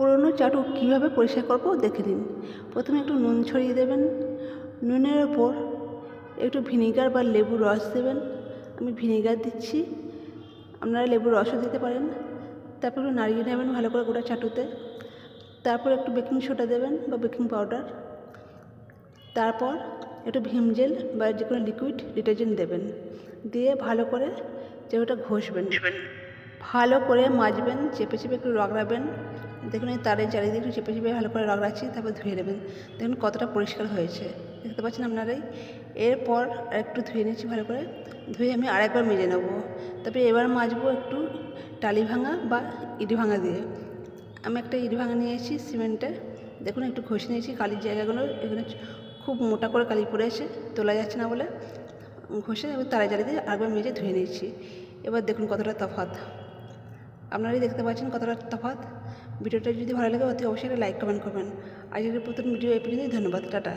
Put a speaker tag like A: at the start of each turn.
A: পুরনো চাটু কীভাবে পরিষ্কার করব দেখে নিন। প্রথমে একটু নুন ছড়িয়ে দেবেন। নুনের ওপর একটু ভিনিগার বা লেবুর রস দেবেন। আমি ভিনিগার দিচ্ছি। আপনারা লেবুর রসও দিতে পারেন। তারপর একটু নাড়িয়ে নেবেন ভালো করে গোটা চাটুতে। তারপর একটু বেকিং সোডা দেবেন বা বেকিং পাউডার। তারপর একটু ভীম জেল বা যে কোনো লিকুইড ডিটারজেন্ট দেবেন। দিয়ে ভালো করে চাটুটা ঘষবেন। ভালো করে মাজবেন, চেপে চেপে একটু রগড়াবেন। দেখুন এই তারের চারিদিকে একটু চেপে চেপে ভালো করে রগড়াচ্ছি, তারপর ধুয়ে নেবেন। দেখুন কতটা পরিষ্কার হয়েছে, দেখতে পাচ্ছেন আপনারাই? এরপর একটু ধুয়ে নিচ্ছি ভালো করে। ধুয়ে আমি আরেকবার মেজে নেব। তারপরে এবার মাজবো একটু টালি ভাঙা বা ইট ভাঙা দিয়ে। আমি একটা ইট ভাঙা নিয়েছি সিমেন্টের দেখুন একটু ঘষে নিয়েছি, কালির জায়গাগুলো এখানে খুব মোটা করে কালি পড়েছে, তোলা যাচ্ছে না বলে। ঘষে এবার তারা জালি দিয়ে আরেকবার মেজে ধুয়ে নিয়েছি। এবার দেখুন কতটা তফাৎ। আপনারাই দেখতে পাচ্ছেন কতটা তফাৎ। ভিডিওটা যদি ভালো লাগে, অতি অবশ্যই লাইক কমেন্ট করবেন। আজকের প্রথম ভিডিও এই পর্যন্তই। ধন্যবাদ। টাটা।